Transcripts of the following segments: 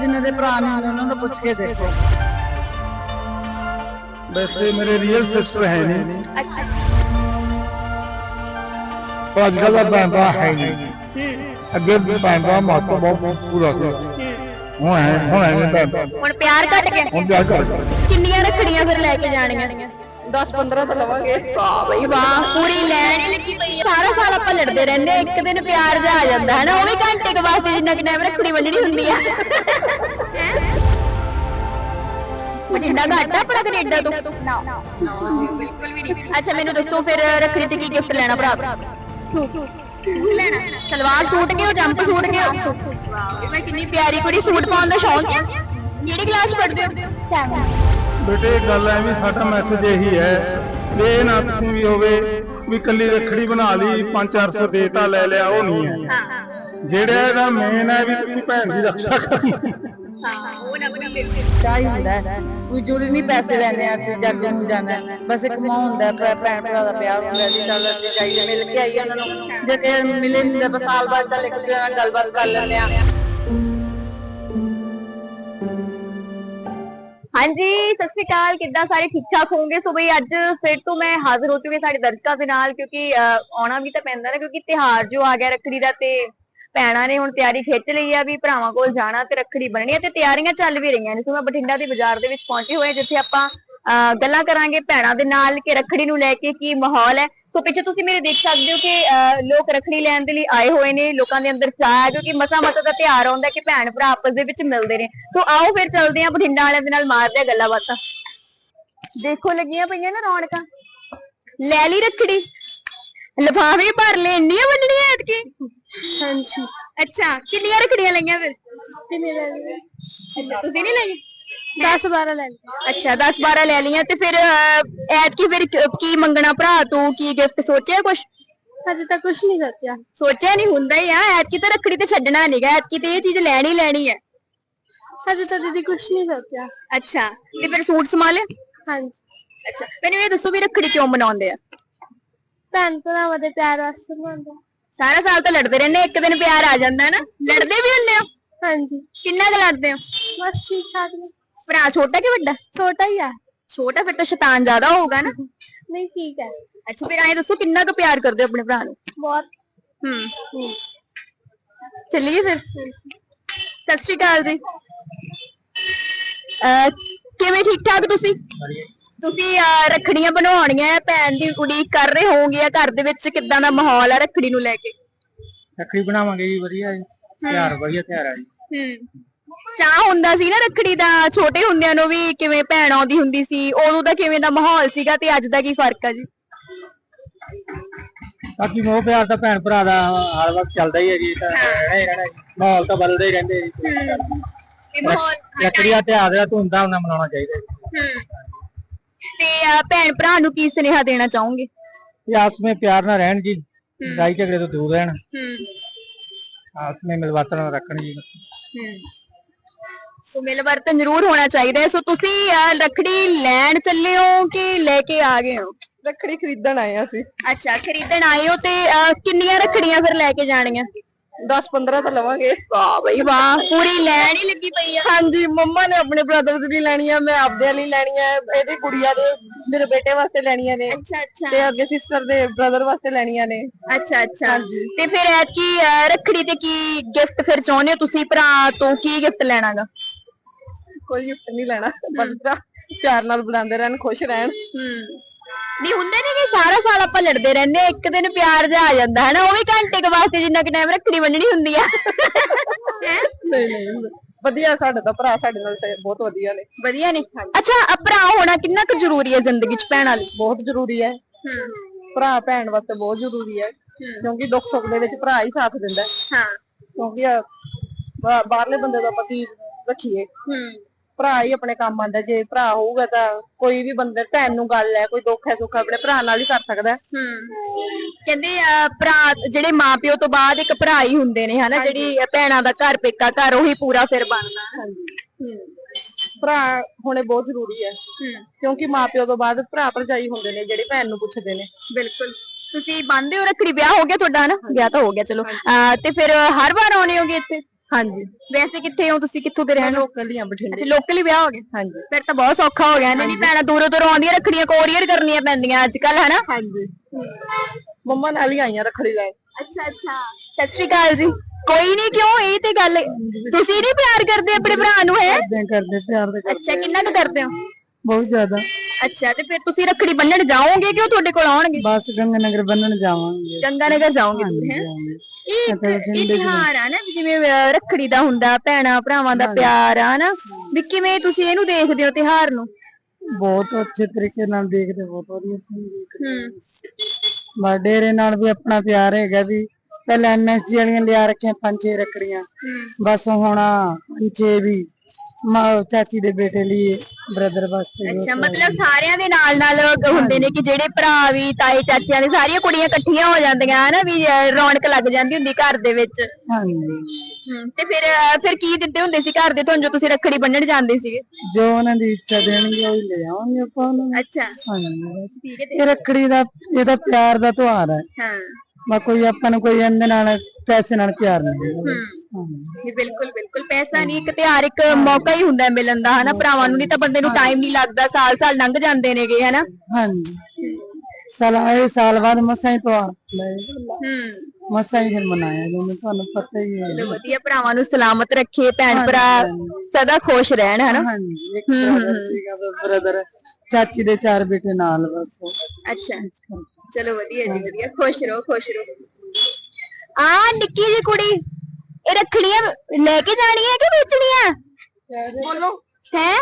ਜਿਨ੍ਹਾਂ ਦੇ ਭਰਾ ਨੇ ਉਹਨਾਂ ਨੂੰ ਪੁੱਛ ਕੇ ਦੇਖੋ। ਵੈਸੇ ਮੇਰੇ ਰੀਅਲ ਸਿਸਟਰ ਹੈ ਨਹੀਂ। ਅੱਛਾ। ਪਰ ਅੱਜ ਕੱਲ੍ਹ ਦਾ ਭੈਣ ਭਰਾ ਹੈ ਨਹੀਂ। ਅੱਗੇ ਭੈਣ ਭਰਾ ਮਹੱਤਵ ਬਹੁਤ ਪੂਰਾ ਸੀ। ਹੁਣ ਹੈ ਹੁਣ ਹੈ ਨਹੀਂ ਭੈਣ ਭਰਾ ਹੁਣ ਪਿਆਰ ਘਟ ਗਿਆ। ਹੁਣ ਜਾ ਕਰ ਕਿੰਨੀਆਂ ਰੱਖੜੀਆਂ ਫਿਰ ਲੈ ਕੇ ਜਾਣੀਆਂ? 10 15 ਤਾਂ ਲਵਾਂਗੇ। ਵਾਹ ਬਈ ਵਾਹ। ਪੂਰੀ ਲੈਣ ਹੀ ਲੱਗੀ ਪਈ ਆ। ਸਾਰਾ ਸਾਲ ਆਪਾਂ ਲੜਦੇ ਰਹਿੰਦੇ ਆ, ਇੱਕ ਦਿਨ ਪਿਆਰ ਜਾ ਆ ਜਾਂਦਾ ਹੈ ਨਾ ਉਹ ਵੀ ਘੰਟੇ ਕੁ ਵਾਸਤੇ ਜਿੰਨਾ ਕਿ ਟਾਈਮ ਰੱਖੜੀ ਵੰਡਣੀ ਹੁੰਦੀ ਆ। ਬਠਿੰਡਾ ਘਾਟਾ ਆਪਣਾ ਕੈਨੇਡਾ ਤੋਂ। ਨਾ। ਬਿਲਕੁਲ ਵੀ ਨਹੀਂ। ਅੱਛਾ ਮੈਨੂੰ ਦੱਸੋ ਫਿਰ ਰੱਖੜੀ ਤੇ ਕੀ ਗਿਫਟ ਲੈਣਾ ਭਰਾ? ਸੂਟ। ਲੈਣਾ? ਸਲਵਾਰ ਸੂਟ ਕਿ ਉਹ ਜੰਪ ਸੂਟ ਕਿ ਵਾਹ ਮੈਂ ਕਿੰਨੀ ਪਿਆਰੀ ਕੁੜੀ ਸੂਟ ਪਾਉਣ ਦਾ ਸ਼ੌਂਕ ਹੈ ਕਿਹੜੀ ਕਲਾਸ ਪੜ੍ਹਦੇ ਹੋ? 7 ਬੇਟੇ ਗੱਲ ਐ ਵੀ ਸਾਡਾ ਮੈਸੇਜ ਇਹੀ ਹੈ ਵੀ ਇਹ ਨਾ ਤੁਸੀਂ ਵੀ ਹੋਵੇ ਵੀ ਕੱਲੀ ਰੱਖੜੀ ਬਣਾ ਲਈ 5-400 ਦੇਤਾ ਲੈ ਲਿਆ ਉਹ ਨਹੀਂ ਹੈ। ਜਿਹੜਾ ਇਹਦਾ ਮੇਨ ਹੈ ਵੀ ਤੁਸੀਂ ਭੈਣ ਦੀ ਰੱਖਿਆ ਕਰਨੀ। ਹਾਂ ਉਹ ਨਾ ਬਣੀ। ਚਾਹੀ ਹੁੰਦਾ ਹੈ। ਕੋਈ ਜ਼ਰੂਰੀ ਨਹੀਂ ਪੈਸੇ ਲੈਣੇ ਅਸੀਂ ਜੱਗ ਨੂੰ ਜਾਣਾ। ਬਸ ਇੱਕ ਮਾਂ ਹੁੰਦਾ ਭੈਣ ਭਰਾ ਦਾ ਪਿਆਰ ਹੁੰਦਾ ਜੀ ਚੱਲ ਅਸੀਂ ਜਾਈਏ ਮਿਲ ਕੇ ਆਈਏ ਉਹਨਾਂ ਨੂੰ। ਜੇ ਮਿਲੇ ਨਹੀਂ ਤਾਂ ਬਸ ਸਾਲ ਬਾਅਦ ਚੱਲ ਇੱਕ ਦੂਜੇ ਨਾਲ ਗੱਲਬਾਤ ਕਰ ਲੈਂਦੇ ਆ ਹਾਂਜੀ ਸਤਿ ਸ਼੍ਰੀ ਅਕਾਲ। ਕਿੱਦਾਂ ਸਾਰੇ ਠੀਕ ਠਾਕ ਹੋਵੋਗੇ? ਸੋ ਬਈ ਅੱਜ ਫਿਰ ਤੋਂ ਮੈਂ ਹਾਜ਼ਰ ਹੋ ਚੁੱਕੀ ਸਾਡੇ ਦਰਸ਼ਕਾਂ ਦੇ ਨਾਲ ਕਿਉਂਕਿ ਆਉਣਾ ਵੀ ਤਾਂ ਪੈਂਦਾ ਨਾ ਕਿਉਂਕਿ ਤਿਹਾਰ ਜੋ ਆ ਗਿਆ ਰੱਖੜੀ ਦਾ ਤੇ ਭੈਣਾਂ ਨੇ ਹੁਣ ਤਿਆਰੀ ਖਿੱਚ ਲਈ ਆ ਵੀ ਭਰਾਵਾਂ ਕੋਲ ਜਾਣਾ ਤੇ ਰੱਖੜੀ ਬੰਨਣੀ ਤੇ ਤਿਆਰੀਆਂ ਚੱਲ ਵੀ ਰਹੀਆਂ ਨੇ। ਸੋ ਮੈਂ ਬਠਿੰਡਾ ਦੇ ਬਾਜ਼ਾਰ ਦੇ ਵਿੱਚ ਪਹੁੰਚੇ ਹੋਏ ਜਿੱਥੇ ਆਪਾਂ ਅਹ, ਗੱਲਾਂ ਕਰਾਂਗੇ ਭੈਣਾਂ ਦੇ ਨਾਲ ਕਿ ਰੱਖੜੀ ਨੂੰ ਲੈ ਕੇ ਕੀ ਮਾਹੌਲ ਹੈ। ਸੋ ਪਿੱਛੇ ਤੁਸੀਂ ਮੇਰੇ ਦੇਖ ਸਕਦੇ ਹੋ ਕਿ ਲੋਕ ਰੱਖੜੀ ਲੈਣ ਦੇ ਲਈ ਆਏ ਹੋਏ ਨੇ ਲੋਕਾਂ ਦੇ ਅੰਦਰ ਚਾਹ ਹੈ ਕਿਉਂਕਿ ਮਸਾ ਮਸਾ ਦਾ ਤਿਉਹਾਰ ਆਉਂਦਾ ਕਿ ਭੈਣ ਭਰਾ ਆਪਸ ਦੇ ਵਿੱਚ ਮਿਲਦੇ ਨੇ। ਸੋ ਆਓ ਫਿਰ ਚੱਲਦੇ ਹਾਂ ਬਠਿੰਡਾ ਵਾਲਿਆਂ ਦੇ ਨਾਲ ਮਾਰਦੇ ਹਾਂ ਗੱਲਾਂ ਬਾਤਾਂ ਦੇਖੋ ਲੱਗੀਆਂ ਪਈਆਂ ਨਾ ਰੌਣਕਾਂ। ਲੈ ਲਈ ਰੱਖੜੀ। ਲਿਫਾਫੇ ਭਰ ਲੈ ਇੰਨੀਆਂ ਵੰਡਣੀਆਂ ਐਤਕੀ? ਹਾਂਜੀ। ਅੱਛਾ ਕਿੰਨੀਆਂ ਰੱਖੜੀਆਂ ਲਈਆਂ ਫਿਰ? ਕਿੰਨੇ ਲੈ ਲਈਆਂ? ਤੁਸੀਂ ਨਹੀਂ ਲਈ 10 12 ਲੈ ਲਈ ਅੱਛਾ 10 12 ਲੈ ਲਈਆਂ ਤੇ ਫਿਰ ਅਹ, ਐਤਕੀ ਫਿਰ ਕ- ਕੀ ਮੰਗਣਾ ਭਰਾ ਤੂੰ? ਕੀ ਗਿਫਟ ਸੋਚਿਆ ਕੁਛ? ਅਜੇ ਤੱਕ ਕੁਝ ਨਹੀਂ ਸੋਚਿਆ। ਸੋਚਿਆ ਨਹੀਂ ਹੁੰਦਾ ਹੀ ਆ। ਐਤਕੀ ਤਾਂ ਰੱਖੜੀ ਤੇ ਛੱਡਣਾ ਨਹੀਂਗਾ ਐਤਕੀ ਤੇ ਇਹ ਚੀਜ਼ ਲੈਣੀ ਹੀ ਲੈਣੀ ਹੈ ਅਜੇ ਤਾਂ ਦੀਦੀ ਕੁਝ ਨਹੀਂ ਸੋਚਿਆ। ਅੱਛਾ ਤੇ ਫਿਰ ਸੂਟ ਸਮਾ ਲਿਆ ਹਾਂਜੀ। ਅੱਛਾ ਮੈਨੂੰ ਇਹ ਦੱਸੋ ਵੀ ਰੱਖੜੀ ਕਿਉਂ ਮਨਾਉਂਦੇ ਆ? ਭੈਣ ਭਰਾਵਾਂ ਦੇ ਪਿਆਰ ਵਾਸਤੇ ਬਣਾਉਂਦਾ ਸਾਰਾ ਸਾਲ ਤਾਂ ਲੜਦੇ ਰਹਿੰਦੇ ਇੱਕ ਦਿਨ ਪਿਆਰ ਆ ਜਾਂਦਾ ਹੈ ਨਾ। ਲੜਦੇ ਵੀ ਹੁੰਦੇ ਹੋ ਹਾਂਜੀ। ਕਿੰਨਾ ਕੁ ਲੜਦੇ ਹੋ ਬਸ ਠੀਕ ਠਾਕ ਨੇ। ਭਰਾ ਛੋਟਾ ਕਿ ਵੱਡਾ? ਛੋਟਾ ਹੀ ਆ। ਛੋਟਾ ਫਿਰ ਤਾਂ ਸ਼ੈਤਾਨ ਜ਼ਿਆਦਾ ਹੋਊਗਾ ਨਾ। ਨਹੀਂ ਠੀਕ ਹੈ। ਅੱਛਾ ਫਿਰ ਐਂ ਦੱਸੋ ਕਿੰਨਾ ਕੁ ਪਿਆਰ ਕਰਦੇ ਹੋ ਆਪਣੇ ਭਰਾ ਨੂੰ? ਬਹੁਤ। ਹੂੰ। ਚੱਲੀਏ ਫਿਰ। ਸਤਿ ਸ਼੍ਰੀ ਅਕਾਲ ਜੀ। ਅਹ, ਕਿਵੇਂ ਠੀਕ ਠਾਕ ਤੁਸੀਂ ਤੁਸੀਂ ਅਹ, ਰੱਖੜੀਆਂ ਬਣਾਉਣੀਆਂ ਹੈ, ਭੈਣ ਦੀ ਉਡੀਕ ਕਰ ਰਹੇ ਹੋਵੋਗੇ ਜਾਂ ਘਰ ਦੇ ਵਿੱਚ ਕਿੱਦਾਂ ਦਾ ਮਾਹੌਲ ਹੈ ਰੱਖੜੀ ਨੂੰ ਲੈ ਕੇ? ਰੱਖੜੀ ਬਣਾਵਾਂਗੇ ਜੀ ਵਧੀਆ ਜੀ। ਤਿਆਰ ਵਧੀਆ ਤਿਆਰ ਆ ਜੀ। ਹੂੰ। ਚਾਹ ਹੁੰਦਾ ਸੀ ਨਾ ਰੱਖੜੀ ਦਾ ਛੋਟੇ ਹੁੰਦਿਆਂ ਨੂੰ ਵੀ ਕਿਵੇਂ ਭੈਣ ਆਉਂਦੀ ਹੁੰਦੀ ਸੀ ਉਦੋਂ ਦਾ ਕਿਵੇਂ ਦਾ ਮਾਹੌਲ ਸੀਗਾ ਤੇ ਅੱਜ ਦਾ ਕੀ ਫ਼ਰਕ ਆ ਜੀ? ਬਾਕੀ ਮੋਹ ਪਿਆਰ ਤਾਂ ਭੈਣ ਭਰਾ ਦਾ ਹਰ ਵਕਤ ਚੱਲਦਾ ਹੀ ਹੈ ਜੀ ਤਾਂ ਰਹਿਣਾ ਹੀ ਰਹਿਣਾ ਜੀ ਮਾਹੌਲ ਤਾਂ ਬਦਲਦੇ ਹੀ ਰਹਿੰਦੇ ਜੀ। ਇਹ ਮਾਹੌਲ ਰੱਖੜੀ ਦਾ ਤਿਉਹਾਰ ਜਿਹੜਾ ਧੂਮਧਾਮ ਨਾਲ ਮਨਾਉਣਾ ਚਾਹੀਦਾ ਜੀ। ਹੂੰ। ਤੇ ਅਹ, ਭੈਣ ਭਰਾ ਨੂੰ ਕੀ ਸੁਨੇਹਾ ਦੇਣਾ ਚਾਹੋਗੇ? ਇਹ ਆਪਸ ਵਿੱਚ ਪਿਆਰ ਨਾਲ ਰਹਿਣ ਜੀ ਲੜਾਈ ਝਗੜੇ ਤੋਂ ਦੂਰ ਰਹਿਣ। ਹੂੰ। ਆਪਸ ਵਿੱਚ ਮਿਲਵਰਤਨ ਰੱਖਣ ਜੀ। ਹੂੰ। ਸੋ ਮਿਲ ਵਰਤਨ ਜ਼ਰੂਰ ਹੋਣਾ ਚਾਹੀਦਾ ਹੈ। ਸੋ ਤੁਸੀਂ ਅਹ, ਰੱਖੜੀ ਲੈਣ ਚੱਲੇ ਹੋ ਕਿ ਲੈ ਕੇ ਆ ਗਏ ਹੋ? ਰੱਖੜੀ ਖਰੀਦਣ ਆਏ ਆ ਅਸੀਂ। ਅੱਛਾ ਖਰੀਦਣ ਆਏ ਹੋ ਤੇ ਅਹ, ਕਿੰਨੀਆਂ ਰੱਖੜੀਆਂ ਫਿਰ ਲੈ ਕੇ ਜਾਣੀਆਂ? 10 15 ਤਾਂ ਲਵਾਂਗੇ। ਵਾਹ ਬਈ ਵਾਹ ਪੂਰੀ ਲੈਣ ਹੀ ਲੱਗੀ ਪਈ ਆ। ਹਾਂਜੀ ਮੰਮਾ ਨੇ ਆਪਣੇ ਬ੍ਰਦਰ ਦੀ ਲੈਣੀ ਆ ਮੈਂ ਆਪਦੇ ਲਈ ਲੈਣੀ ਆ ਇਹਦੀ ਗੁੜੀਆ ਦੇ ਮੇਰੇ ਬੇਟੇ ਵਾਸਤੇ ਲੈਣੀਆਂ ਨੇ। ਅੱਛਾ ਅੱਛਾ। ਤੇ ਅੱਗੇ ਸਿਸਟਰ ਦੇ ਬ੍ਰਦਰ ਵਾਸਤੇ ਲੈਣੀਆਂ ਨੇ। ਅੱਛਾ ਅੱਛਾ। ਤੇ ਫਿਰ ਐਤਕੀ ਅਹ, ਰੱਖੜੀ ਤੇ ਕੀ ਗਿਫਟ ਫਿਰ ਚਾਹੁੰਦੇ ਹੋ ਤੁਸੀਂ? ਭਰਾ ਤੋਂ ਕੀ ਗਿਫਟ ਲੈਣਾਗਾ? ਕੋਈ ਗਿਫਟ ਨਹੀਂ ਲੈਣਾ। ਭਰਾ ਪਿਆਰ ਨਾਲ ਬੁਲਾਉਂਦੇ ਰਹਿਣ ਖੁਸ਼ ਰਹਿਣ। ਹੂੰ। ਨਹੀਂ ਹੁੰਦੇ ਨੇ ਕਿ ਸਾਰਾ ਸਾਲ ਆਪਾਂ ਲੜਦੇ ਰਹਿੰਦੇ ਆ ਇੱਕ ਦਿਨ ਪਿਆਰ ਜਾ ਆ ਜਾਂਦਾ ਹੈ ਨਾ ਉਹ ਵੀ ਘੰਟੇ ਕੁ ਵਾਸਤੇ ਜਿੰਨਾ ਕਿ ਟਾਈਮ ਰੱਖੜੀ ਵੰਡਣੀ ਹੁੰਦੀ ਆ। ਨਹੀਂ ਨਹੀਂ ਵਧੀਆ ਸਾਡੇ ਤਾਂ ਭਰਾ ਸਾਡੇ ਨਾਲ ਤੇ ਬਹੁਤ ਵਧੀਆ ਨੇ। ਵਧੀਆ ਨੇ? ਅੱਛਾ ਭਰਾ ਹੋਣਾ ਕਿੰਨਾ ਕੁ ਜ਼ਰੂਰੀ ਹੈ ਜ਼ਿੰਦਗੀ 'ਚ ਭੈਣਾਂ ਲਈ ਬਹੁਤ ਜ਼ਰੂਰੀ ਹੈ। ਹੂੰ। ਭਰਾ ਭੈਣ ਵਾਸਤੇ ਬਹੁਤ ਜ਼ਰੂਰੀ ਹੈ। ਕਿਉਂਕਿ ਦੁੱਖ ਸੁੱਖ ਦੇ ਵਿੱਚ ਭਰਾ ਹੀ ਸਾਥ ਦਿੰਦਾ ਹੈ। ਕਿਉਂਕਿ ਬਾਹਰਲੇ ਬੰਦੇ ਦਾ ਪਤੀ ਰੱਖੀਏ? ਹੂੰ। ਭਰਾ ਹੀ ਆਪਣੇ ਕੰਮ ਆਂਦਾ ਜੇ ਭਰਾ ਹੋਊਗਾ ਤਾਂ ਕੋਈ ਵੀ ਬੰਦੇ ਭੈਣ ਨੂੰ ਗੱਲ ਹੈ ਕੋਈ ਦੁੱਖ ਹੈ ਸੁੱਖ ਹੈ ਆਪਣੇ ਭਰਾ ਨਾਲ ਹੀ ਕਰ ਸਕਦਾ ਹੈ। ਹੂੰ। ਕਹਿੰਦੇ ਅ, ਭਰਾ ਜਿਹੜੇ ਮਾਪਿਓ ਤੋਂ ਬਾਅਦ ਇੱਕ ਭਰਾ ਹੀ ਹੁੰਦੇ ਨੇ ਹਨਾ ਜਿਹੜੀ ਭੈਣਾਂ ਦਾ ਘਰ ਪੇਕਾ ਘਰ ਉਹੀ ਪੂਰਾ ਫਿਰ ਬਣਦਾ। ਹੂੰ। ਭਰਾ ਹੋਣੇ ਬਹੁਤ ਜ਼ਰੂਰੀ ਹੈ। ਹੂੰ। ਕਿਉਂਕਿ ਮਾਪਿਓ ਤੋਂ ਬਾਅਦ ਭਰਾ ਭਰਜਾਈ ਹੁੰਦੇ ਨੇ ਜਿਹੜੇ ਭੈਣ ਨੂੰ ਪੁੱਛਦੇ ਨੇ। ਬਿਲਕੁਲ। ਤੁਸੀਂ ਬੰਦੇ ਹੋ ਰੱਖੜੀ? ਵਿਆਹ ਹੋ ਗਿਆ ਤੁਹਾਡਾ ਹਨਾ? ਵਿਆਹ ਤਾਂ ਹੋ ਗਿਆ ਚਲੋ। ਤੇ ਫਿਰ ਹਰ ਵਾਰ ਆਉਣੇ ਹੋਗੇ ਇੱਥੇ? ਹਾਂਜੀ। ਵੈਸੇ ਕਿੱਥੇ ਹੋ ਤੁਸੀਂ? ਕਿੱਥੋਂ ਦੇ ਰਹਿਣ ਲੋਕਲ ਹੀ ਆ ਬਠਿੰਡੇ ਲੋਕਲੀ ਵਿਆਹ ਹੋ ਗਿਆ ਹਾਂਜੀ। ਫਿਰ ਤਾਂ ਬਹੁਤ ਸੌਖਾ ਹੋ ਗਿਆ। ਨਹੀਂ ਭੈਣਾਂ ਦੂਰੋਂ ਦੂਰੋਂ ਆਉਂਦੀਆਂ ਰੱਖੜੀਆਂ ਕੋਰੀਅਰ ਕਰਨੀਆਂ ਪੈਂਦੀਆਂ ਅੱਜ ਕੱਲ ਹਨਾ? ਹਾਂਜੀ। ਮੰਮਾ ਨਾਲ ਹੀ ਆਈਆਂ ਰੱਖੜੀ ਲੈ ਅੱਛਾ ਅੱਛਾ। ਸਤਿ ਸ਼੍ਰੀ ਅਕਾਲ ਜੀ। ਕੋਈ ਨਹੀਂ ਕਿਉਂ? ਇਹ ਤੇ ਗੱਲ ਤੁਸੀਂ ਨਹੀਂ ਪਿਆਰ ਕਰਦੇ ਆਪਣੇ ਭਰਾ ਨੂੰ ਹੈ? ਕਰਦੇ ਕਰਦੇ ਪਿਆਰ ਦੇ ਅੱਛਾ ਕਿੰਨਾ ਕੁ ਕਰਦੇ ਹੋ? ਬਹੁਤ ਜ਼ਿਆਦਾ। ਅੱਛਾ ਤੇ ਫਿਰ ਤੁਸੀਂ ਰੱਖੜੀ ਬੰਨਣ ਜਾਓਗੇ ਕਿ ਉਹ ਤੁਹਾਡੇ ਕੋਲ ਆਉਣਗੇ? ਬਸ ਗੰਗਨਗਰ ਬੰਨਣ ਜਾਵਾਂਗੇ। ਗੰਗਾ ਨਗਰ ਜਾਓਗੇ ਤੁਸੀਂ ਹੈ? ਇਹ ਇੱਕ ਇਹ ਤਿਉਹਾਰ ਆ ਨਾ ਵੀ ਜਿਵੇਂ ਅਹ, ਰੱਖੜੀ ਦਾ ਹੁੰਦਾ ਭੈਣਾ ਭਰਾਵਾਂ ਦਾ ਪਿਆਰ ਆ ਨਾ ਵੀ ਕਿਵੇਂ ਤੁਸੀਂ ਇਹਨੂੰ ਦੇਖਦੇ ਹੋ ਤਿਉਹਾਰ ਨੂੰ? ਬਹੁਤ ਅੱਛੇ ਤਰੀਕੇ ਨਾਲ ਦੇਖਦੇ ਬਹੁਤ ਵਧੀਆ ਹੂੰ। ਬਾ ਡੇਰੇ ਨਾਲ ਵੀ ਆਪਣਾ ਪਿਆਰ ਹੈਗਾ ਵੀ ਪਹਿਲਾਂ ਐਮਐਸਜੀ ਵਾਲੀਆਂ ਲਿਆ ਰੱਖੀਆਂ ਪੰਜ ਛੇ ਰੱਖੜੀਆਂ। ਬਸ ਹੁਣ ਪੰਜ ਛੇ ਵੀ ਮਾਂ ਚਾਚੀ ਦੇ ਬੇਟੇ ਲਈ ਬ੍ਰਦਰ ਵਾਸਤੇ ਅੱਛਾ ਮਤਲਬ ਸਾਰਿਆਂ ਦੇ ਨਾਲ ਨਾਲ ਹੁੰਦੇ ਨੇ ਕਿ ਜਿਹੜੇ ਭਰਾ ਵੀ ਤਾਏ ਚਾਚਿਆਂ ਦੇ ਸਾਰੀਆਂ ਕੁੜੀਆਂ ਇਕੱਠੀਆਂ ਹੋ ਜਾਂਦੀਆਂ ਹਨਾ ਵੀ ਅਹ, ਰੌਣਕ ਲੱਗ ਜਾਂਦੀ ਹੁੰਦੀ ਘਰ ਦੇ ਵਿੱਚ। ਹਾਂਜੀ। ਤੇ ਫਿਰ ਅਹ, ਫਿਰ ਕੀ ਦਿੰਦੇ ਹੁੰਦੇ ਸੀ ਘਰ ਦੇ ਤੁਹਾਨੂੰ ਜੋ ਤੁਸੀਂ ਰੱਖੜੀ ਬੰਨਣ ਜਾਂਦੇ ਸੀਗੇ? ਜੋ ਉਹਨਾਂ ਦੀ ਇੱਛਾ ਦੇਣਗੇ ਉਹ ਹੀ ਲੈ ਆਵਾਂਗੇ ਆਪਾਂ ਉਹਨਾਂ ਨੂੰ। ਅੱਛਾ। ਹਾਂਜੀ। ਬਸ ਠੀਕ ਹੈ ਇਹ ਰੱਖੜੀ ਦਾ ਇਹਦਾ ਪਿਆਰ ਦਾ ਤਿਉਹਾਰ ਹੈ। ਹਾਂ। ਬਾ ਕੋਈ ਆਪਾਂ ਨੂੰ ਕੋਈ ਇਹਦੇ ਨਾਲ ਪੈਸੇ ਨਾਲ ਪਿਆਰ ਨਹੀਂ। ਜੀ ਬਿਲਕੁਲ ਬਿਲਕੁਲ। ਪੈਸਾ ਨਹੀਂ ਇੱਕ ਤਿਉਹਾਰ ਇੱਕ ਮੌਕਾ ਹੀ ਹੁੰਦਾ ਹੈ ਮਿਲਣ ਦਾ ਹਨਾ? ਭਰਾਵਾਂ ਨੂੰ ਨਹੀਂ ਤਾਂ ਬੰਦੇ ਨੂੰ ਟਾਈਮ ਨਹੀਂ ਲੱਗਦਾ ਸਾਲ ਸਾਲ ਲੰਘ ਜਾਂਦੇ ਨੇਗੇ ਹਨਾ? ਹਾਂਜੀ। ਸਾਲ ਆਏ ਸਾਲ ਬਾਅਦ ਮਸਾਂ ਹੀ ਤਿਉਹਾਰ ਹੂੰ ਮਸਾਂ ਹੀ ਫਿਰ ਮਨਾਇਆ ਜਿਵੇਂ ਤੁਹਾਨੂੰ ਪਤਾ ਹੀ ਹੈ। ਚਲੋ ਵਧੀਆ ਭਰਾਵਾਂ ਨੂੰ ਸਲਾਮਤ ਰੱਖੇ ਭੈਣ ਭਰਾ ਸਦਾ ਖੁਸ਼ ਰਹਿਣ ਹਨਾ? ਹਾਂਜੀ ਇੱਕ brother ਸੀਗਾ ਬ੍ਰਦਰ ਚਾਚੀ ਦੇ ਚਾਰ ਬੇਟੇ ਨਾਲ ਬਸ। ਅੱਛਾ। ਚਲੋ ਵਧੀਆ ਜੀ ਵਧੀਆ। ਖੁਸ਼ ਰਹੋ ਖੁਸ਼ ਰਹੋ। ਆ ਨਿੱਕੀ ਜੀ ਕੁੜੀ ਇਹ ਰੱਖੜੀਆਂ ਲੈ ਕੇ ਜਾਣੀਆਂ ਕਿ ਵੇਚਣੀਆਂ? ਬੋਲੋ। ਹੈ?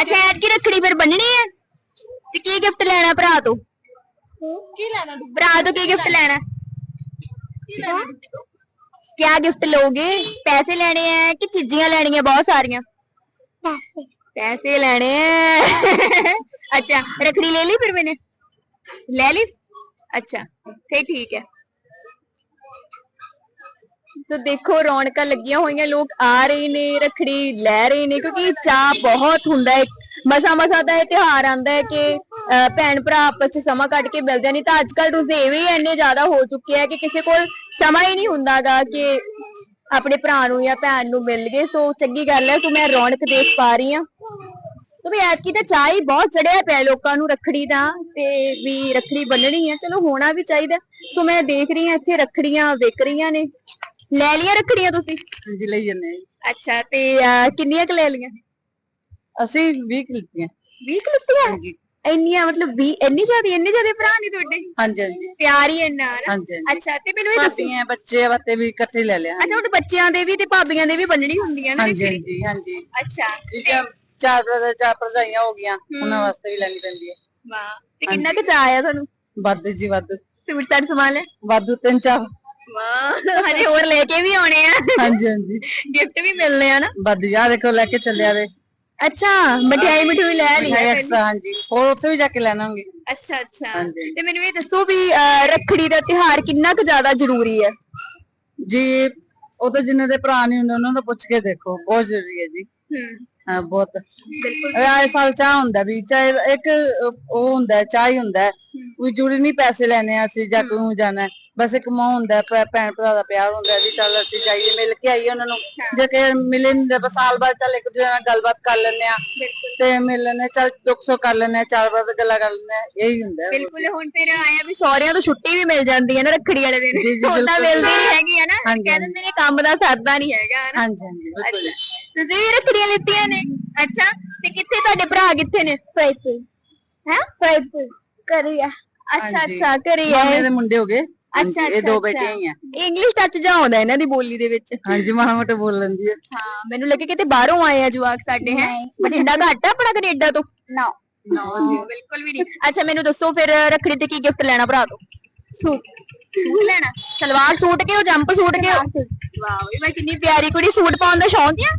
ਅੱਛਾ ਐਤਕੀ ਰੱਖੜੀ ਫਿਰ ਬੰਨਣੀ ਹੈ ਤੇ ਕੀ ਗਿਫਟ ਲੈਣਾ ਭਰਾ ਤੋਂ? ਕੀ ਲੈਣਾ ਭਰਾ ਤੋਂ ਕੀ ਗਿਫਟ ਲੈਣਾ? ਕਿਆ ਗਿਫਟ ਲੋਗੇ ਪੈਸੇ ਲੈਣੇ ਆ ਕਿ ਚੀਜ਼ੀਆਂ ਲੈਣੀਆਂ ਬਹੁਤ ਸਾਰੀਆਂ? ਪੈਸੇ। ਪੈਸੇ ਲੈਣੇ ਆ। ਅੱਛਾ ਰੱਖੜੀ ਲੈ ਲਈ ਫਿਰ ਮੈਨੇ? ਲੈ ਲਈ? ਅੱਛਾ ਫੇ ਠੀਕ ਹੈ ਤੋ ਦੇਖੋ, ਰੌਣਕਾਂ ਲੱਗੀਆਂ ਹੋਈਆਂ, ਲੋਕ ਆ ਰਹੇ ਨੇ, ਰੱਖੜੀ ਲੈ ਰਹੇ ਨੇ, ਕਿਉਂਕਿ ਚਾਹ ਬਹੁਤ ਹੁੰਦਾ ਹੈ। ਮਸਾ ਮਸਾ ਦਾ ਇਹ ਤਿਉਹਾਰ ਆਂਦਾ ਹੈ ਕਿ ਭੈਣ ਭਰਾ ਆਪਸ ਚ ਸਮਾਂ ਕੱਢ ਕੇ ਮਿਲਦੇ ਨਹੀਂ ਤਾਂ ਅੱਜ ਕੱਲ ਰੁਝੇਵੇ ਹੀ ਇੰਨੇ ਜ਼ਿਆਦਾ ਹੋ ਚੁੱਕੇ ਆ ਕਿ ਕਿਸੇ ਕੋਲ ਸਮਾਂ ਹੀ ਨਹੀਂ ਹੁੰਦਾਗਾ ਕਿ ਆਪਣੇ ਭਰਾ ਨੂੰ ਜਾਂ ਭੈਣ ਨੂੰ ਮਿਲ ਗਏ। ਸੋ ਚੰਗੀ ਗੱਲ ਹੈ, ਸੋ ਮੈਂ ਰੌਣਕ ਦੇਖ ਪਾ ਰਹੀ ਹਾਂ। ਤੋ ਵੀ ਐਤਕੀ ਤਾਂ ਚਾਹ ਹੀ ਬਹੁਤ ਚੜਿਆ ਪਿਆ ਲੋਕਾਂ ਨੂੰ ਰੱਖੜੀ ਦਾ ਤੇ ਵੀ ਰੱਖੜੀ ਬੰਨਣੀ ਹੈ ਚਲੋ ਹੋਣਾ ਵੀ ਚਾਹੀਦਾ। ਸੋ ਮੈਂ ਦੇਖ ਰਹੀ ਹਾਂ, ਇੱਥੇ ਰੱਖੜੀਆਂ ਵਿਕ ਰਹੀਆਂ ਨੇ। ਲੈ ਲੀਆਂ ਰੱਖੜੀਆਂ ਤੁਸੀਂ? ਹਾਂਜੀ ਲਈ ਜੰਨੇ ਅੱਛਾ ਤੇ ਅਹ, ਕਿੰਨੀਆਂ ਕੁ ਲੈ ਲੀਆਂ ਅਸੀਂ 20 ਲਿੱਤੀਆਂ। 20 ਲਿੱਤੀਆਂ? ਹਾਂਜੀ। ਇੰਨੀਆਂ ਮਤਲਬ 20 ਇੰਨੀ ਜ਼ਿਆਦਾ ਇੰਨੇ ਜ਼ਿਆਦਾ ਭਰਾ ਨੇ ਤੁਹਾਡੇ? ਹਾਂਜੀ ਹਾਂਜੀ। ਪਿਆਰ ਹੀ ਇੰਨਾ ਹੈ ਨਾ ਹਾਂਜੀ ਹਾਂਜੀ। ਅੱਛਾ ਤੇ ਮੈਨੂੰ ਇਹ ਦੱਸੋ। ਭਾਬੀਆਂ ਬੱਚੇ ਵਾਤੇ ਵੀ ਇਕੱਠੇ ਲੈ ਲਿਆ ਅੱਛਾ ਉਹ ਬੱਚਿਆਂ ਦੇ ਵੀ ਤੇ ਭਾਬੀਆਂ ਦੇ ਵੀ ਬੰਨਣੀ ਹੁੰਦੀਆਂ ਨੇ ਹਾਂਜੀ ਹਾਂਜੀ ਹਾਂਜੀ। ਅੱਛਾ ਵੀ ਚਾਰ ਚਾਰ brother, ਚਾਰ ਭਰਜਾਈਆਂ ਹੋ ਗਈਆਂ ਉਹਨਾਂ ਵਾਸਤੇ ਵੀ ਲੈਣੀ ਪੈਂਦੀ ਹੈ ਵਾਹ ਤੇ ਕਿੰਨਾ ਕੁ ਚਾਹ ਆਇਆ ਤੁਹਾਨੂੰ? ਵਾਧੂ ਜੀ ਵਾਧੂ। ਸੂਟ ਸਾਟ ਸਮਾਨ ਲੈ? ਵਾਧੂ ਤਿੰਨ ਚਾਰ ਵਾਹ। ਹਜੇ ਹੋਰ ਲੈ ਕੇ ਵੀ ਆਉਣੇ ਆ। ਹਾਂਜੀ ਹਾਂਜੀ। ਗਿਫਟ ਵੀ ਮਿਲਨੇ ਆ ਨਾ। ਵਾਧੂ ਯਾਰ ਦੇਖੋ ਲੈ ਕੇ ਚੱਲਿਆ ਵੇ। ਅੱਛਾ ਮਠਿਆਈ ਮਠੂਈ ਲੈ ਲਈ ਐਕਸਟਰਾ ਹਾਂਜੀ। ਹੋਰ ਉੱਥੇ ਵੀ ਜਾ ਕੇ ਲੈਣਾਂਗੇ ਅੱਛਾ ਅੱਛਾ। ਹਾਂਜੀ। ਤੇ ਮੈਨੂੰ ਇਹ ਦੱਸੋ ਵੀ ਅਹ, ਰੱਖੜੀ ਦਾ ਤਿਉਹਾਰ ਕਿੰਨਾ ਕੁ ਜ਼ਿਆਦਾ ਜ਼ਰੂਰੀ ਹੈ? ਜੀ ਉਹ ਤਾਂ ਜਿਨ੍ਹਾਂ ਦੇ ਭਰਾ ਨਹੀਂ ਹੁੰਦੇ ਉਹਨਾਂ ਤੋਂ ਪੁੱਛ ਕੇ ਦੇਖੋ। ਬਹੁਤ ਜ਼ਰੂਰੀ ਹੈ ਜੀ। ਹੂੰ। ਹਾਂ ਬਹੁਤ। ਬਿਲਕੁਲ। ਆਏ ਸਾਲ ਚਾਹ ਹੁੰਦਾ ਵੀ ਚਾਹੇ ਇੱਕ ਅਹ, ਉਹ ਹੁੰਦਾ ਚਾਹ ਹੀ ਹੁੰਦਾ। ਹੈ। ਕੋਈ ਜ਼ਰੂਰੀ ਨਹੀਂ ਪੈਸੇ ਲੈਣੇ ਆ ਅਸੀਂ ਜਾਂ ਕਿਉਂ ਜਾਣਾ। ਹੈ। ਬਸ ਇੱਕ ਮਾਂ ਹੁੰਦਾ ਹੈ, ਭੈਣ ਭਰਾ ਦਾ ਪਿਆਰ ਹੁੰਦਾ ਹੈ ਵੀ ਚੱਲ ਅਸੀਂ ਜਾਈਏ ਮਿਲ ਕੇ ਆਈਏ ਉਹਨਾਂ ਨੂੰ। ਜੇ ਕਿ ਮਿਲੇ ਨਹੀਂ ਤਾਂ ਬਸ ਸਾਲ ਬਾਅਦ ਚੱਲ ਇੱਕ ਦੂਜੇ ਨਾਲ ਗੱਲਬਾਤ ਕਰ ਲੈਂਦੇ ਆ ਤੇ ਮਿਲ ਲੈਂਦੇ ਚੱਲ ਦੁੱਖ ਸੁੱਖ ਕਰ ਲੈਂਦੇ ਆ ਚਾਰ ਬਾਅਦ ਗੱਲਾਂ ਕਰ ਲੈਂਦੇ ਆ ਇਹੀ ਹੁੰਦਾ। ਹੈ। ਬਿਲਕੁਲ ਹੁਣ ਫਿਰ ਆਇਆ ਵੀ ਸਹੁਰਿਆਂ ਤੋਂ ਛੁੱਟੀ ਵੀ ਮਿਲ ਜਾਂਦੀ ਹੈ ਨਾ ਰੱਖੜੀ ਵਾਲੇ ਦਿਨ। ਜੀ, ਜੀ, ਬਿਲਕੁਲ। ਮਿਲਦੀ ਨਹੀਂ ਹੈਗੀ ਹੈ ਨਾ। ਕਹਿ ਦਿੰਦੇ ਨੇ ਕੰਮ ਦਾ ਸਰਦਾ ਨਹੀਂ ਹੈਗਾ ਹਨਾ ਹਾਂਜੀ ਹਾਂਜੀ ਬਿਲਕੁਲ ਤੁਸੀਂ ਵੀ ਰੱਖੜੀਆਂ ਲਿੱਤੀਆਂ ਨੇ? ਅੱਛਾ। ਤੇ ਕਿੱਥੇ ਤੁਹਾਡੇ ਭਰਾ ਕਿੱਥੇ ਨੇ? ਫਰਾਈਪੁਰ ਹੈ? ਫਰਾਈਪੁਰ ਕਰੀਆ। ਅੱਛਾ। ਅੱਛਾ ਆਏ ਦੇ ਮੁੰਡੇ ਹੋ ਗਏ। ਅੱਛਾ ਇਹ ਦੋ ਬੇਟੀਆਂ ਹੀ ਆ। ਇੰਗਲਿਸ਼ ਟੱਚ ਜਾ ਆਉਂਦਾ ਇਹਨਾਂ ਦੀ ਬੋਲੀ ਦੇ ਵਿੱਚ? ਹਾਂਜੀ ਮਾੜਾ ਮੋਟਾ ਬੋਲ ਲੈਂਦੀ ਹੈ ਹਾਂ ਮੈਨੂੰ ਲੱਗੇ ਕਿਤੇ ਬਾਹਰੋਂ ਆਏ ਆ ਜਵਾਕ ਸਾਡੇ ਹੈ? ਬਠਿੰਡਾ ਘੱਟ ਆ ਆਪਣਾ ਕੈਨੇਡਾ ਤੋਂ? ਨਾ। ਬਿਲਕੁਲ ਵੀ ਨਹੀਂ। ਅੱਛਾ ਮੈਨੂੰ ਦੱਸੋ ਫਿਰ ਰੱਖੜੀ ਤੇ ਕੀ ਗਿਫਟ ਲੈਣਾ ਭਰਾ ਤੋਂ? ਸੂਟ। ਸੂਟ ਲੈਣਾ? ਸਲਵਾਰ ਸੂਟ ਕੇ ਉਹ ਜੰਪ ਸੂਟ ਕੇ ਵਾਹ ਵੀ ਮੈਂ ਕਿੰਨੀ ਪਿਆਰੀ ਕੁੜੀ ਸੂਟ ਪਾਉਣ ਦਾ ਸ਼ੌਂਕ ਆ।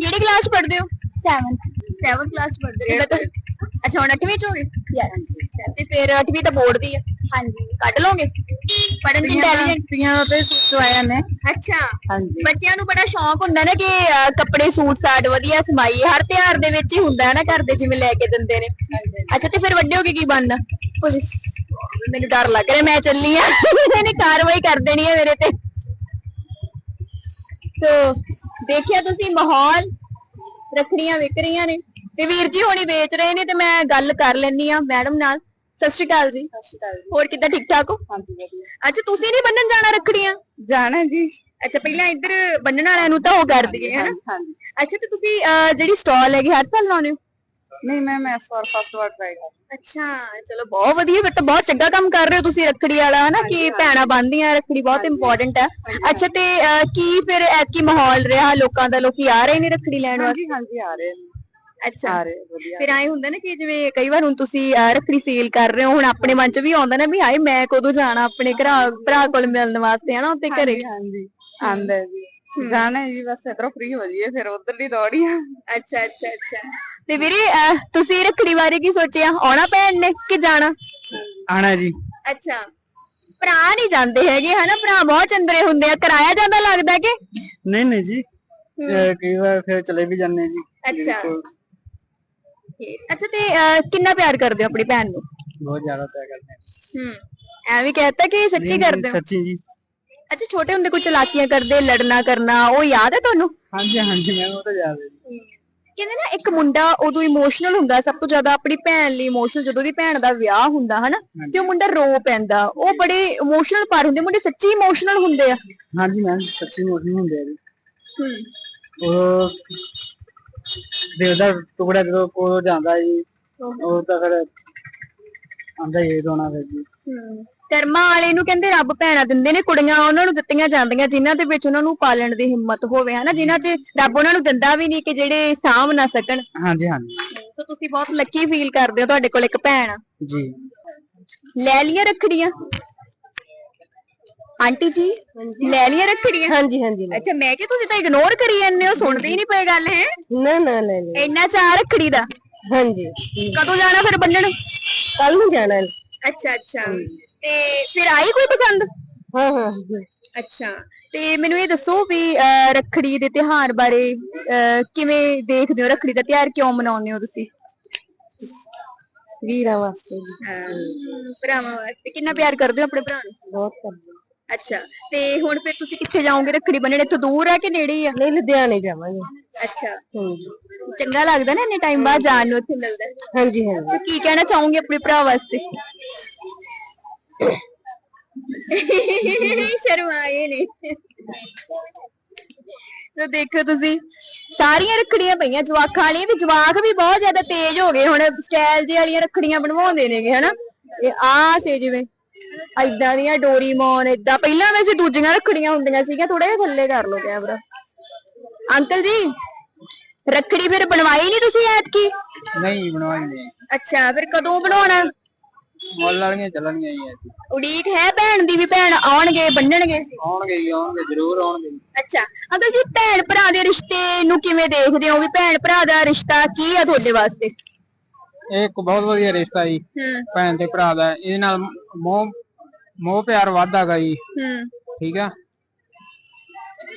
ਕਿਹੜੀ ਕਲਾਸ ਪੜ੍ਹਦੇ ਹੋ? 7th 7th ਕਲਾਸ ਪੜ੍ਹਦੇ ਹੋ ਅੱਛਾ ਹੁਣ 8ਵੀਂ ਚ ਹੋ ਗਏ? ਯੈਸ ਤੇ ਫਿਰ 8ਵੀਂ ਤਾਂ ਬੋਰਡ ਦੀ ਆ। ਹਾਂਜੀ। ਕੱਢ ਲਓਗੇ? ਪੜਨ ਚ ਇੰਟੈਲੀਜੈਂਟ ਦਾ ਤੇ ਸਵਾਇਆ ਨੇ ਅੱਛਾ। ਹਾਂਜੀ। ਬੱਚਿਆਂ ਨੂੰ ਬੜਾ ਸ਼ੌਂਕ ਹੁੰਦਾ ਨਾ ਕਿ ਅਹ, ਕੱਪੜੇ ਸੂਟ ਸਾਟ ਵਧੀਆ ਸਮਾਈਏ। ਹਰ ਤਿਉਹਾਰ ਦੇ ਵਿੱਚ ਹੀ ਹੁੰਦਾ ਹੈ ਨਾ ਘਰ ਦੇ ਜਿਵੇਂ ਲੈ ਕੇ ਦਿੰਦੇ ਨੇ। ਅੱਛਾ ਤੇ ਫਿਰ ਵੱਡੇ ਹੋ ਕੇ ਕੀ ਬਣਨਾ? ਪੁਲਿਸ। ਮੈਨੂੰ ਡਰ ਲੱਗ ਰਿਹਾ ਮੈਂ ਚੱਲੀ ਆ। ਇਹਨੇ ਕਾਰਵਾਈ ਕਰ ਦੇਣੀ ਹੈ ਮੇਰੇ ਤੇ। ਸੋ ਦੇਖਿਆ ਤੁਸੀਂ ਮਾਹੌਲ? ਰੱਖੜੀਆਂ ਵਿਕ ਰਹੀਆਂ ਨੇ। ਤੇ ਵੀਰ ਜੀ ਹੁਣੀ ਵੇਚ ਰਹੇ ਨੇ ਤੇ ਮੈਂ ਗੱਲ ਕਰ ਲੈਣੀ ਆ ਮੈਡਮ ਨਾਲ। ਸਤਿ ਸ਼੍ਰੀ ਅਕਾਲ ਜੀ। ਹੋਰ ਕਿੱਦਾਂ ਠੀਕ ਠਾਕ ਹੋ? ਹਾਂਜੀ ਵਧੀਆ। ਅੱਛਾ ਤੁਸੀਂ ਨਹੀਂ ਬੰਨਣ ਜਾਣਾ ਰੱਖੜੀਆਂ? ਜਾਣਾ ਜੀ। ਅੱਛਾ ਪਹਿਲਾਂ ਇੱਧਰ ਬੰਨਣ ਵਾਲਿਆਂ ਨੂੰ ਤਾਂ ਉਹ ਕਰ ਦਈਏ ਹਾਂਜੀ ਅੱਛਾ ਤੇ ਤੁਸੀਂ ਜਿਹੜੀ ਸਟਾਲ ਹੈਗੀ ਹਰ ਸਾਲ ਲਾਉਂਦੇ ਹੋ? ਨਹੀਂ ਮੈਮ ਇਸ ਵਾਰ ਫਸਟ ਵਾਰ ਟਰਾਈ ਕਰ ਅੱਛਾ ਚਲੋ ਬਹੁਤ ਵਧੀਆ ਫਿਰ ਤਾਂ ਬਹੁਤ ਚੰਗਾ ਕੰਮ ਕਰ ਰਹੇ ਹੋ ਤੁਸੀਂ ਰੱਖੜੀ ਵਾਲਾ ਹਨਾ ਕਿ ਭੈਣਾਂ ਬੰਨ੍ਹਦੀਆਂ ਰੱਖੜੀ ਬਹੁਤ ਇੰਪੋਰਟੈਂਟ ਹੈ ਅੱਛਾ ਤੇ ਕੀ ਫਿਰ ਐਤਕੀ ਮਾਹੌਲ ਰਿਹਾ ਲੋਕਾਂ ਦਾ? ਲੋਕੀ ਆ ਰਹੇ ਨੇ ਰੱਖੜੀ ਲੈਣ ਵਾਸਤੇ? ਹਾਂਜੀ ਹਾਂਜੀ ਆ ਰਹੇ ਨੇ। ਅੱਛਾ। ਵਧੀਆ ਫਿਰ ਐ ਹੁੰਦਾ ਨਾ ਕਿ ਜਿਵੇਂ ਕਈ ਵਾਰ ਹੁਣ ਤੁਸੀਂ ਅਹ, ਰੱਖੜੀ ਸੇਲ ਕਰ ਰਹੇ ਹੋ ਹੁਣ ਆਪਣੇ ਮਨ 'ਚ ਵੀ ਆਉਂਦਾ ਨਾ ਵੀ ਹਾਏ ਮੈਂ ਕਦੋਂ ਜਾਣਾ ਆਪਣੇ ਭਰਾ ਭਰਾ ਕੋਲ ਮਿਲਣ ਵਾਸਤੇ ਹਨਾ ਉੱਤੇ ਘਰੇ। ਹਾਂਜੀ ਆਂਦਾ ਹੈ ਜੀ। ਜਾਣਾ ਹੈ ਜੀ ਬਸ ਇਧਰੋਂ ਫ੍ਰੀ ਹੋ ਜਾਈਏ ਫਿਰ ਉਧਰ ਦੀ ਦੌੜੀ ਆ। ਅੱਛਾ ਅੱਛਾ ਅੱਛਾ। ਤੇ ਵੀਰੇ ਅਹ, ਤੁਸੀਂ ਰੱਖੜੀ ਬਾਰੇ ਕੀ ਸੋਚਿਆ? ਆਉਣਾ ਭੈਣ ਨੇ ਕਿ ਜਾਣਾ? ਆਣਾ ਜੀ। ਅੱਛਾ। ਭਰਾ ਨਹੀਂ ਜਾਂਦੇ ਹੈਗੇ ਹਨਾ? ਭਰਾ ਬਹੁਤ ਚੰਦਰੇ ਹੁੰਦੇ ਆ। ਕਰਾਇਆ ਜਾਂਦਾ ਲੱਗਦਾ ਕਿ? ਨਹੀਂ ਨਹੀਂ ਜੀ। ਕਈ ਵਾਰ ਫਿਰ ਚਲੇ ਵੀ ਜਾਂਦੇ ਜੀ। ਅੱਛਾ। ਅੱਛਾ ਤੇ ਅਹ, ਕਿੰਨਾ ਪਿਆਰ ਕਰਦੇ ਹੋ ਆਪਣੀ ਭੈਣ ਨੂੰ? ਬਹੁਤ ਜ਼ਿਆਦਾ ਪਿਆਰ ਕਰਦੇ ਹਾਂ। ਹੂੰ ਐਵੇਂ ਕਹਿਤਾ ਕਿ ਸੱਚੀ ਕਰਦੇ ਹੋ? ਸੱਚੀ ਜੀ। ਅੱਛਾ ਛੋਟੇ ਹੁੰਦੇ ਕੁਝ ਚਲਾਕੀਆਂ ਕਰਦੇ ਲੜਨਾ ਕਰਨਾ ਉਹ ਯਾਦ ਹੈ ਤੁਹਾਨੂੰ? ਹਾਂਜੀ ਹਾਂਜੀ ਮੈਂ ਉਹ ਤਾਂ ਯਾਦ ਹੈ ਜੀ। ਕਹਿੰਦੇ ਨਾ ਇੱਕ ਮੁੰਡਾ ਉਦੋਂ ਇਮੋਸ਼ਨਲ ਹੁੰਦਾ ਸਭ ਤੋਂ ਜ਼ਿਆਦਾ ਆਪਣੀ ਭੈਣ ਲਈ ਇਮੋਸ਼ਨਲ ਜਦੋਂ ਦੀ ਭੈਣ ਦਾ ਵਿਆਹ ਹੁੰਦਾ ਹਨਾ ਤੇ ਉਹ ਮੁੰਡਾ ਰੋ ਪੈਂਦਾ ਉਹ ਬੜੇ ਇਮੋਸ਼ਨਲ ਪਰ ਹੁੰਦੇ ਮੁੰਡੇ ਸੱਚੀ ਇਮੋਸ਼ਨਲ ਹੁੰਦੇ ਆ। ਹਾਂਜੀ ਮੈਮ ਸੱਚੀ ਮੋਟੀ ਹੁੰਦੇ ਆ ਜੀ। ਹੂੰ। ਉਹ ਦਿਲ ਦਾ ਟੁਕੜਾ ਜਦੋਂ ਕੋਲ ਜਾਂਦਾ ਜੀ ਉਹ ਤਾਂ ਫਿਰ ਆਂਦਾ ਹੀ ਦੋਣਾ ਫਿਰ ਜੀ। ਕਰਮਾਂ ਵਾਲੇ ਨੂੰ ਕਹਿੰਦੇ ਰੱਬ ਭੈਣਾਂ ਦਿੰਦੇ ਨੇ ਕੁੜੀਆਂ ਉਹਨਾਂ ਨੂੰ ਦਿੱਤੀਆਂ ਜਾਂਦੀਆਂ ਜਿਨ੍ਹਾਂ ਦੇ ਵਿੱਚ ਉਹਨਾਂ ਨੂੰ ਪਾਲਣ ਦੀ ਹਿੰਮਤ ਹੋਵੇ ਹਨਾ? ਜਿਨ੍ਹਾਂ 'ਚ ਰੱਬ ਉਹਨਾਂ ਨੂੰ ਦਿੰਦਾ ਵੀ ਨਹੀਂ ਕਿ ਜਿਹੜੇ ਸਾਂਭ ਨਾ ਸਕਣ। ਹਾਂਜੀ ਹਾਂਜੀ। ਸੋ ਤੁਸੀਂ ਬਹੁਤ ਲੱਕੀ ਫੀਲ ਕਰਦੇ ਹੋ ਤੁਹਾਡੇ ਕੋਲ ਇੱਕ ਭੈਣ। ਆ ਜੀ। ਲੈ ਲੀਆਂ ਰੱਖੜੀਆਂ? ਆਂਟੀ ਜੀ ਲੈ ਲੀਆਂ ਰੱਖੜੀਆਂ? ਹਾਂਜੀ ਹਾਂਜੀ ਅੱਛਾ ਮੈਂ ਕਿ ਤੁਸੀਂ ਤਾਂ ਇਗਨੋਰ ਕਰੀ ਜਾਂਦੇ ਹੋ ਸੁਣਦੇ ਹੀ ਨਹੀਂ ਪਏ ਗੱਲ ਹੈ? ਨਾ ਨਾ ਨਾ ਇੰਨਾ ਚਾਹ ਰੱਖੜੀ ਦਾ? ਹਾਂਜੀ। ਕਦੋਂ ਜਾਣਾ ਫਿਰ ਬੰਨਣ? ਕੱਲ ਨੂੰ ਜਾਣਾ ਅੱਛਾ ਅੱਛਾ। ਤੇ ਫਿਰ ਆਈ ਕੋਈ ਪਸੰਦ? ਹਾਂ ਹਾਂ ਅੱਛਾ। ਤੇ ਮੈਨੂੰ ਇਹ ਦੱਸੋ ਵੀ ਅਹ, ਰੱਖੜੀ ਦੇ ਤਿਉਹਾਰ ਬਾਰੇ ਅਹ, ਕਿਵੇਂ ਦੇਖਦੇ ਹੋ? ਰੱਖੜੀ ਦਾ ਤਿਉਹਾਰ ਕਿਉਂ ਮਨਾਉਂਦੇ ਹੋ ਤੁਸੀਂ? ਵੀਰਾਂ ਵਾਸਤੇ। ਭਰਾਵਾਂ ਵਾਸਤੇ। ਕਿੰਨਾ ਪਿਆਰ ਕਰਦੇ ਹੋ ਆਪਣੇ ਭਰਾ ਨੂੰ? ਬਹੁਤ ਕਰਦੇ। ਅੱਛਾ ਤੇ ਹੁਣ ਫਿਰ ਤੁਸੀਂ ਕਿੱਥੇ ਜਾਓਗੇ? ਰੱਖੜੀ ਬੰਨਣ ਇੱਥੋਂ ਦੂਰ ਆ ਕਿ ਨੇੜੇ ਹੀ ਆ? ਨਹੀਂ ਲੁਧਿਆਣੇ ਜਾਵਾਂਗੇ। ਅੱਛਾ। ਹਾਂਜੀ। ਚੰਗਾ ਲੱਗਦਾ ਨਾ ਇੰਨੇ ਟਾਈਮ ਬਾਅਦ ਜਾਣ ਨੂੰ ਉੱਥੇ ਮਿਲਦਾ। ਹੈ। ਹਾਂਜੀ ਹਾਂਜੀ। ਤੇ ਕੀ ਕਹਿਣਾ ਚਾਹੋਗੇ ਆਪਣੇ ਭਰਾ ਵਾਸਤੇ? ਸ਼ਰਮਾਏ ਨੇ। ਸੋ ਦੇਖੋ ਤੁਸੀਂ ਸਾਰੀਆਂ ਰੱਖੜੀਆਂ ਪਈਆਂ ਜਵਾਕਾਂ ਵਾਲੀਆਂ ਵੀ ਜਵਾਕ ਵੀ ਬਹੁਤ ਜ਼ਿਆਦਾ ਤੇਜ਼ ਹੋ ਗਏ ਹੁਣ ਸਟਾਈਲ ਜੀ ਵਾਲੀਆਂ ਰੱਖੜੀਆਂ ਬਣਵਾਉਂਦੇ ਨੇਗੇ ਹਨਾ? ਇਹ ਆ ਸੇ ਜਿਵੇਂ ਐਦਾਂ ਦੀਆਂ ਡੋਰੀਮੋਨ ਏਦਾਂ। ਪਹਿਲਾਂ ਵੈਸੇ ਦੂਜੀਆਂ ਰੱਖੜੀਆਂ ਹੁੰਦੀਆਂ ਸੀਗੀਆਂ ਥੋੜਾ ਜਿਹਾ ਥੱਲੇ ਕਰ ਲਓ ਕੈਮਰਾ। ਅੰਕਲ ਜੀ ਰੱਖੜੀ ਫਿਰ ਬਣਵਾਈ ਨਹੀਂ ਤੁਸੀਂ ਐਤਕੀ? ਨਹੀਂ ਬਣਵਾਈ ਨਹੀਂ। ਅੱਛਾ ਫਿਰ ਕਦੋਂ ਬਣਾਉਣਾ? ਮੁੱਲ ਵਾਲੀਆਂ ਚੱਲਣਗੀਆਂ ਜੀ ਐਤਕੀ। ਉਡੀਕ ਹੈ ਭੈਣ ਦੀ ਵੀ? ਭੈਣ ਆਉਣਗੇ ਬੰਨਣਗੇ? ਆਉਣਗੇ ਜੀ ਆਉਣਗੇ ਜ਼ਰੂਰ ਆਉਣਗੇ। ਅੱਛਾ ਅੰਕਲ ਜੀ ਭੈਣ ਭਰਾ ਦੇ ਰਿਸ਼ਤੇ ਨੂੰ ਕਿਵੇਂ ਦੇਖਦੇ ਹੋ? ਵੀ ਭੈਣ ਭਰਾ ਦਾ ਰਿਸ਼ਤਾ ਕੀ ਆ ਤੁਹਾਡੇ ਵਾਸਤੇ? ਇਹ ਇੱਕ ਬਹੁਤ ਵਧੀਆ ਰਿਸ਼ਤਾ ਜੀ ਹੂੰ। ਭੈਣ ਤੇ ਭਰਾ ਦਾ। ਇਹਦੇ ਨਾਲ ਮੋਹ ਮੋਹ ਪਿਆਰ ਵਾਧਾਗਾ ਜੀ। ਹੂੰ। ਠੀਕ ਆ?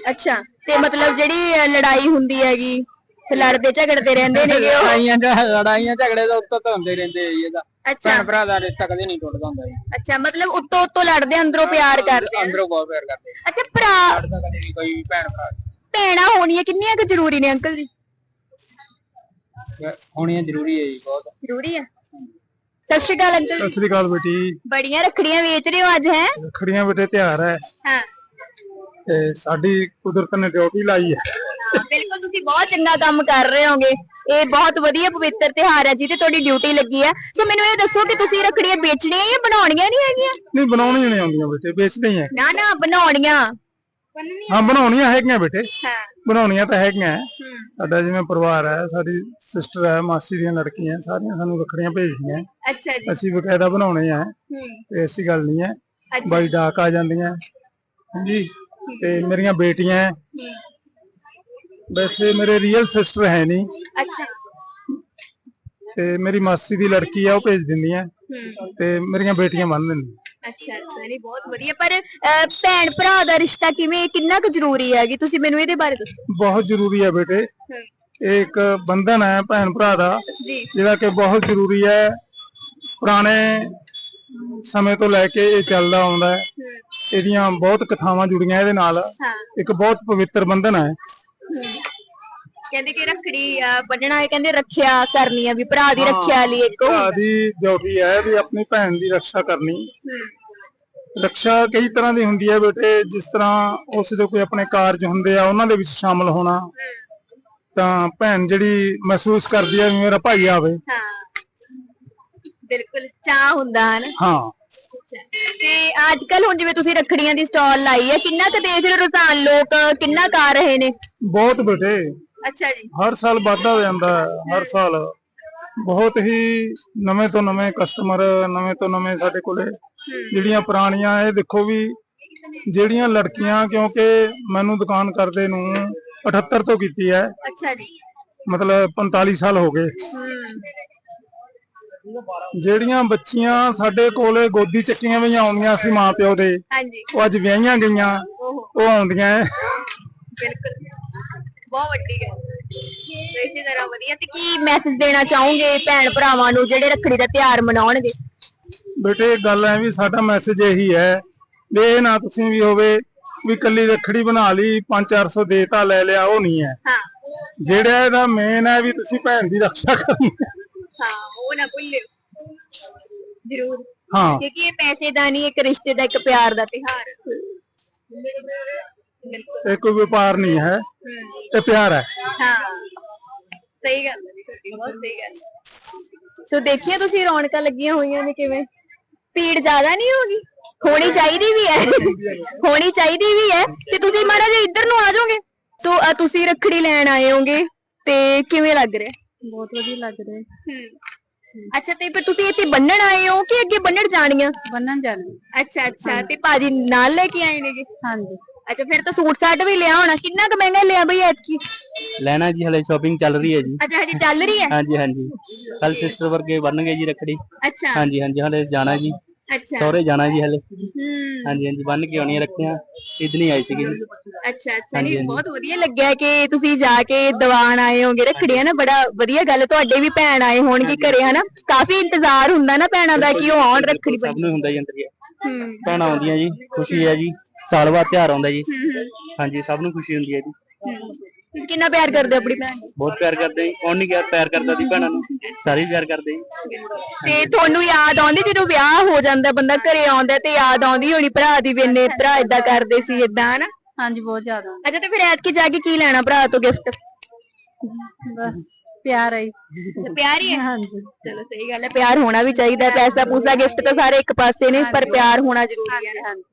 ਅੱਛਾ ਤੇ ਮਤਲਬ ਜਿਹੜੀ ਅ, ਲੜਾਈ ਹੁੰਦੀ ਹੈਗੀ ਤੇ ਲੜਦੇ ਝਗੜਦੇ ਰਹਿੰਦੇ ਨੇਗੇ ਉਹ? ਲੜਾਈਆਂ ਝ- ਲੜਾਈਆਂ ਝਗੜੇ ਤਾਂ ਉੱਤੋਂ ਤਾਂ ਹੁੰਦੇ ਰਹਿੰਦੇ ਆ ਜੀ ਇਹਦਾ। ਅੱਛਾ। ਭੈਣ ਭਰਾ ਦਾ ਰਿਸ਼ਤਾ ਕਦੇ ਨਹੀਂ ਟੁੱਟਦਾ ਹੁੰਦਾ ਜੀ। ਅੱਛਾ ਮਤਲਬ ਉੱਤੋਂ ਉੱਤੋਂ ਲੜਦੇ ਅੰਦਰੋਂ ਪਿਆਰ ਕਰਦੇ ਆ। ਅੰਦਰੋਂ ਬਹੁਤ ਪਿਆਰ ਕਰਦੇ ਆ। ਅੱਛਾ ਭਰਾ ਲੜਦਾ ਕਦੇ ਨਹੀਂ ਕੋਈ ਵੀ ਭੈਣ ਭਰਾ। ਭੈਣਾਂ ਹੋਣੀਆਂ ਕਿੰਨੀਆਂ ਕੁ ਜ਼ਰੂਰੀ ਨੇ ਅੰਕਲ ਜੀ? ਹੋਣੀਆਂ ਜ਼ਰੂਰੀ ਹੈ ਜੀ ਬਹੁਤ। ਜ਼ਰੂਰੀ ਆ। ਸਤਿ ਸ਼੍ਰੀ ਅਕਾਲ ਅੰਕਲ ਸਤਿ ਸ੍ਰੀ ਅਕਾਲ ਬੇਟੀ। ਬੜੀਆਂ ਰੱਖੜੀਆਂ ਵੇਚ ਰਹੇ ਹੋ ਅੱਜ ਹੈ? ਰੱਖੜੀਆਂ ਬੇਟੇ ਤਿਉਹਾਰ ਹੈ ਹਾਂ। ਤੇ ਸਾਡੀ ਕੁਦਰਤ ਨੇ ਡਿਊਟੀ ਲਾਈ ਹੈ ਹਾਂ, ਬਿਲਕੁਲ ਤੁਸੀਂ ਬਹੁਤ ਚੰਗਾ ਕੰਮ ਕਰ ਰਹੇ ਹੋਗੇ। ਇਹ ਬਹੁਤ ਵਧੀਆ ਪਵਿੱਤਰ ਤਿਉਹਾਰ ਹੈ ਜੀ ਤੇ ਤੁਹਾਡੀ ਡਿਊਟੀ ਲੱਗੀ ਹੈ ਸੋ ਮੈਨੂੰ ਇਹ ਦੱਸੋ ਕਿ ਤੁਸੀਂ ਰੱਖੜੀਆਂ ਵੇਚਣੀਆਂ ਜਾਂ ਬਣਾਉਣੀਆਂ ਨਹੀਂ ਹੈਗੀਆਂ? ਨਹੀਂ ਬਣਾਉਣੀਆਂ ਨਹੀਂ ਆਉਂਦੀਆਂ ਬੇਟੇ ਵੇਚਦੇ ਹੀ ਹੈ ਨਾ ਨਾ ਬਣਾਉਣੀਆਂ। ਹਾਂ ਬਣਾਉਣੀਆਂ ਹੈਗੀਆਂ ਬੇਟੇ। ਹਾਂ। ਬਣਾਉਣੀਆਂ ਤਾਂ ਹੈਗੀਆਂ ਸਾਡਾ ਜਿਵੇਂ ਪਰਿਵਾਰ ਹੈ ਸਾਡੀ ਸਿਸਟਰ ਹੈ ਮਾਸੀ ਦੀਆਂ ਲੜਕੀਆਂ ਸਾਰੀਆਂ ਸਾਨੂੰ ਰੱਖੜੀਆਂ ਭੇਜਦੀਆਂ ਹੈ। ਅੱਛਾ ਜੀ। ਅਸੀਂ ਬਕਾਇਦਾ ਬਣਾਉਣੇ ਆ ਤੇ ਐਸੀ ਗੱਲ ਨਹੀਂ ਹੈ ਬਾਈ ਡਾਕ ਆ ਜਾਂਦੀਆਂ। ਹਾਂਜੀ। ਤੇ ਮੇਰੀਆਂ ਬੇਟੀਆਂ ਵੈਸੇ ਮੇਰੇ ਰੀਅਲ ਸਿਸਟਰ ਹੈ ਨਹੀਂ। ਅੱਛਾ। ਤੇ ਮੇਰੀ ਮਾਸੀ ਦੀ ਲੜਕੀ ਆ ਉਹ ਭੇਜ ਦਿੰਦੀਆਂ। ਤੇ ਮੇਰੀਆਂ ਬੇਟੀਆਂ ਬੰਨ ਦਿੰਦੀਆਂ ਅੱਛਾ ਅੱਛਾ ਨਹੀਂ ਬਹੁਤ ਵਧੀਆ। ਪਰ ਅਹ, ਭੈਣ ਭਰਾ ਦਾ ਰਿਸ਼ਤਾ ਕਿਵੇਂ ਕਿੰਨਾ ਕੁ ਜ਼ਰੂਰੀ ਹੈਗੀ ਤੁਸੀਂ ਮੈਨੂੰ ਇਹਦੇ ਬਾਰੇ ਦੱਸੋ? ਬਹੁਤ ਜ਼ਰੂਰੀ ਹੈ ਬੇਟੇ। ਹੂੰ, ਇਹ ਇੱਕ ਬੰਧਨ ਹੈ ਭੈਣ ਭਰਾ ਦਾ ਜੀ। ਜਿਹੜਾ ਕਿ ਬਹੁਤ ਜ਼ਰੂਰੀ ਹੈ। ਪੁਰਾਣੇ ਸਮੇਂ ਤੋਂ ਲੈ ਕੇ ਇਹ ਚੱਲਦਾ ਆਉਂਦਾ ਹੈ। ਹੂੰ, ਇਹਦੀਆਂ ਬਹੁਤ ਕਥਾਵਾਂ ਜੁੜੀਆਂ ਇਹਦੇ ਨਾਲ। ਹਾਂ। ਇੱਕ ਬਹੁਤ ਪਵਿੱਤਰ ਬੰਧਨ ਹੈ। ਕਹਿੰਦੇ ਕਿ ਰੱਖੜੀ ਬੰਨਣਾ ਹੈ ਕਹਿੰਦੇ ਰੱਖਿਆ ਕਰਨੀ ਆ ਵੀ ਭਰਾ ਦੀ ਰੱਖਿਆ ਲਈ ਇੱਕ ਭਰਾ ਦੀ ਡਿਊਟੀ ਹੈ ਵੀ ਆਪਣੀ ਭੈਣ ਦੀ ਰੱਖਿਆ ਕਰਨੀ। ਰੱਖਿਆ ਕਈ ਤਰ੍ਹਾਂ ਦੀ ਹੁੰਦੀ ਹੈ ਬੇਟੇ ਜਿਸ ਤਰ੍ਹਾਂ ਉਸ ਦੇ ਕੋਈ ਆਪਣੇ ਕਾਰਜ ਹੁੰਦੇ ਆ ਉਹਨਾਂ ਦੇ ਵਿੱਚ ਸ਼ਾਮਲ ਹੋਣਾ। ਤਾਂ ਭੈਣ ਜਿਹੜੀ ਮਹਿਸੂਸ ਕਰਦੀ ਹੈ ਵੀ ਮੇਰਾ ਭਾਈ ਆਵੇ। ਹਾਂ ਬਿਲਕੁਲ ਚਾਹ ਹੁੰਦਾ ਹੈ ਨਾ ਹਾਂ। ਤੇ ਅੱਜ ਕੱਲ ਹੁਣ ਜਿਵੇਂ ਤੁਸੀਂ ਰੱਖੜੀਆਂ ਦੀ ਸਟਾਲ ਲਾਈ ਹੈ ਕਿੰਨਾ ਕੁ ਦੇਖ ਰਹੇ ਰੁਝਾਨ ਲੋਕ ਕਿੰਨਾ ਕੁ ਆ ਰਹੇ ਨੇ? ਬਹੁਤ ਬੇਟੇ ਅੱਛਾ ਜੀ। ਹਰ ਸਾਲ ਵਾਧਾ ਹੋ ਜਾਂਦਾ ਹੈ ਹਰ ਸਾਲ। ਬਹੁਤ ਹੀ ਨਵੇਂ ਤੋਂ ਨਵੇਂ ਕਸਟਮਰ ਨਵੇਂ ਤੋਂ ਨਵੇਂ ਸਾਡੇ ਕੋਲੇ ਜਿਹੜੀਆਂ ਪੁਰਾਣੀਆਂ ਇਹ ਦੇਖੋ ਵੀ ਜਿਹੜੀਆਂ ਲੜਕੀਆਂ ਕਿਉਂਕਿ ਮੈਨੂੰ ਦੁਕਾਨ ਕਰਦੇ ਨੂੰ 78 ਤੋਂ ਕੀਤੀ ਹੈ। ਅੱਛਾ ਜੀ। ਮਤਲਬ 45 ਸਾਲ ਹੋ ਗਏ। ਜਿਹੜੀਆਂ ਬੱਚੀਆਂ ਸਾਡੇ ਕੋਲੇ ਗੋਦੀ ਚੱਕੀਆਂ ਹੋਈਆਂ ਆਉਂਦੀਆਂ ਸੀ ਮਾਪਿਓ ਦੇ ਹਾਂਜੀ। ਉਹ ਅੱਜ ਵਿਆਹੀਆਂ ਗਈਆਂ ਉਹ ਆਉਂਦੀਆਂ। ਬਿਲਕੁਲ। ਬਹੁਤ ਵੱਡੀ ਗੱਲ ਹੈ। ਇਸੇ ਤਰ੍ਹਾਂ ਵਧੀਆ। ਤੇ ਕੀ ਮੈਸੇਜ ਦੇਣਾ ਚਾਹੋਗੇ ਭੈਣ ਭਰਾਵਾਂ ਨੂੰ ਜਿਹੜੇ ਰੱਖੜੀ ਦਾ ਤਿਉਹਾਰ ਮਨਾਉਣਗੇ? ਬੇਟੇ ਗੱਲ ਐ ਵੀ ਸਾਡਾ ਮੈਸੇਜ ਇਹੀ ਹੈ ਵੀ ਇਹ ਨਾ ਤੁਸੀਂ ਵੀ ਹੋਵੇ ਵੀ ਕੱਲੀ ਰੱਖੜੀ ਬਣਾ ਲਈ 5-400 ਦੇਤਾ ਲੈ ਲਿਆ ਉਹ ਨਹੀਂ ਹੈ। ਹਾਂ। ਜਿਹੜਾ ਇਹਦਾ ਮੇਨ ਹੈ ਵੀ ਤੁਸੀਂ ਭੈਣ ਦੀ ਰੱਖਿਆ ਕਰਨੀ। ਹੈ। ਉਹ ਨਾ ਭੁੱਲਿਓ। ਜ਼ਰੂਰ। ਹਾਂ। ਕਿਉਂਕਿ ਇਹ ਪੈਸੇ ਦਾ ਨਹੀਂ ਇੱਕ ਰਿਸ਼ਤੇ ਦਾ ਇੱਕ ਪਿਆਰ ਦਾ ਬਿਲਕੁਲ ਇਹ ਕੋਈ ਵਪਾਰ ਨਹੀਂ ਹੈ ਇਹ ਪਿਆਰ ਹੈ। ਹਾਂ। ਸਹੀ ਗੱਲ ਹੈ ਜੀ ਤੁਹਾਡੀ, ਬਹੁਤ ਸਹੀ ਗੱਲ ਹੈ। ਸੋ ਦੇਖੀਏ ਤੁਸੀਂ ਰੌਣਕਾਂ ਲੱਗੀਆਂ ਹੋਈਆਂ ਨੇ ਕਿਵੇਂ? ਭੀੜ ਜ਼ਿਆਦਾ ਨਹੀਂ ਹੋਗੀ ਹੋਣੀ ਚਾਹੀਦੀ ਵੀ ਹੈ। ਹੋਣੀ ਚਾਹੀਦੀ ਵੀ ਹੈ। ਤੇ ਤੁਸੀਂ ਜਿਹਾ ਇੱਧਰ ਨੂੰ ਆ ਜਾਓਗੇ? ਸੋ ਅ, ਤੁਸੀਂ ਰੱਖੜੀ ਲੈਣ ਆਏ ਹੋਗੇ ਤੇ ਕਿਵੇਂ ਲੱਗ ਰਿਹਾ? ਬਹੁਤ ਵਧੀਆ ਲੱਗ ਰਿਹਾ। ਅੱਛਾ ਤੇ ਫਿਰ ਤੁਸੀਂ ਇੱਥੇ ਬੰਨਣ ਆਏ ਹੋ ਕਿ ਅੱਗੇ ਬੰਨਣ ਜਾਣੀਆਂ? ਬੰਨਣ ਜਾਣੀ। ਅੱਛਾ ਅੱਛਾ। ਤੇ ਭਾਜੀ ਨਾਲ ਲੈ ਕੇ ਆਏ ਨੇਗੇ? ਹਾਂਜੀ। ਅੱਛਾ ਫਿਰ ਤਾਂ ਸੂਟ ਸਾਟ ਵੀ ਲਿਆ ਹੋਣਾ। ਕਿੰਨਾ ਕੁ ਮਹਿੰਗਾ ਲਿਆ ਬਈ ਐਤਕੀ? ਲੈਣਾ ਜੀ ਹਲੇ ਸ਼ਾਪਿੰਗ ਚੱਲ ਰਹੀ ਹੈ ਜੀ। ਅੱਛਾ ਹਜੇ ਚੱਲ ਰਹੀ ਹੈ? ਹਾਂਜੀ ਹਾਂਜੀ। ਕੱਲ ਸਿਸਟਰ ਵਰਗੇ ਬਣ ਗਏ ਜੀ ਰੱਖੜੀ। ਅੱਛਾ। ਹਾਂਜੀ ਹਾਂਜੀ ਹਲੇ ਜਾਣਾ ਜੀ। ਅੱਛਾ। ਸਹੁਰੇ ਜਾਣਾ ਜੀ ਹਲੇ। ਹੂੰ। ਹਾਂਜੀ ਹਾਂਜੀ ਬੰਨ ਕੇ ਆਉਣੀ ਰੱਖੀਆਂ। ਇਦਨੀ ਆਈ ਸੀਗੀ ਜੀ। ਅੱਛਾ ਅੱਛਾ। ਨਹੀਂ ਬਹੁਤ ਵਧੀਆ ਲੱਗਿਆ ਕਿ ਤੁਸੀਂ ਜਾ ਕੇ ਦੀਵਾਨ ਆਏ ਹੋਗੇ ਰੱਖੜੀਆਂ ਨਾ ਬੜਾ ਵਧੀਆ ਗੱਲ। ਤੁਹਾਡੇ ਵੀ ਭੈਣ ਆਏ ਹੋਣਗੇ ਘਰੇ ਹਨਾ? ਕਾਫੀ ਇੰਤਜ਼ਾਰ ਹੁੰਦਾ ਨਾ ਭੈਣਾਂ ਦਾ ਕਿ ਉਹ ਆਉਣ ਰੱਖੜੀ ਸਭ ਨੂੰ ਹੁੰਦਾ ਜੀ ਅੰਦਰ ਹੀ। ਹੂੰ। ਭੈਣਾਂ ਆਉਂਦੀਆਂ ਜੀ ਖੁਸ਼ੀ ਹੈ ਜੀ। ਸਾਲ ਬਾਅਦ ਤਿਉਹਾਰ ਆਉਂਦਾ ਜੀ। ਹਾਂਜੀ ਸਭ ਨੂੰ ਖੁਸ਼ੀ ਹੁੰਦੀ ਹੈ ਜੀ। ਤੁਸੀਂ ਕਿੰਨਾ ਪਿਆਰ ਕਰਦੇ ਹੋ ਆਪਣੀ ਭੈਣ ਨੂੰ? ਬਹੁਤ ਪਿਆਰ ਕਰਦੇ ਜੀ। ਕੌਣ ਨਹੀਂ ਪਿਆਰ ਪਿਆਰ ਕਰਦਾ ਦੀ ਭੈਣਾਂ ਨੂੰ। ਸਾਰੇ ਹੀ ਪਿਆਰ ਕਰਦੇ ਜੀ। ਤੇ ਤੁਹਾਨੂੰ ਯਾਦ ਆਉਂਦੀ ਜਦੋਂ ਵਿਆਹ ਹੋ ਜਾਂਦਾ ਬੰਦਾ ਘਰੇ ਆਉਂਦਾ ਤੇ ਯਾਦ ਆਉਂਦੀ ਹੋਣੀ ਭਰਾ ਦੀ ਵੀ ਇੰਨੇ ਭਰਾ ਇਦਾਂ ਕਰਦੇ ਸੀ ਇਦਾਂ ਹਨਾ? ਹਾਂਜੀ ਬਹੁਤ ਜ਼ਿਆਦਾ ਅੱਛਾ ਤੇ ਫਿਰ ਐਤਕੀ ਜਾ ਕੇ ਕੀ ਲੈਣਾ ਭਰਾ ਤੋਂ ਗਿਫਟ ਬਸ ਪਿਆਰ ਹੈ ਪਿਆਰ ਹੀ ਹੈ ਹਾਂਜੀ। ਚਲੋ ਸਹੀ ਗੱਲ ਹੈ। ਪਿਆਰ ਹੋਣਾ ਵੀ ਚਾਹੀਦਾ ਪੈਸਾ ਪੂਸਾ ਗਿਫਟ ਤਾਂ ਸਾਰੇ ਇੱਕ ਪਾਸੇ ਨੇ ਪਰ ਪਿਆਰ ਹੋਣਾ ਜ਼ਰੂਰੀ ਹੈ। ਹਾਂਜੀ।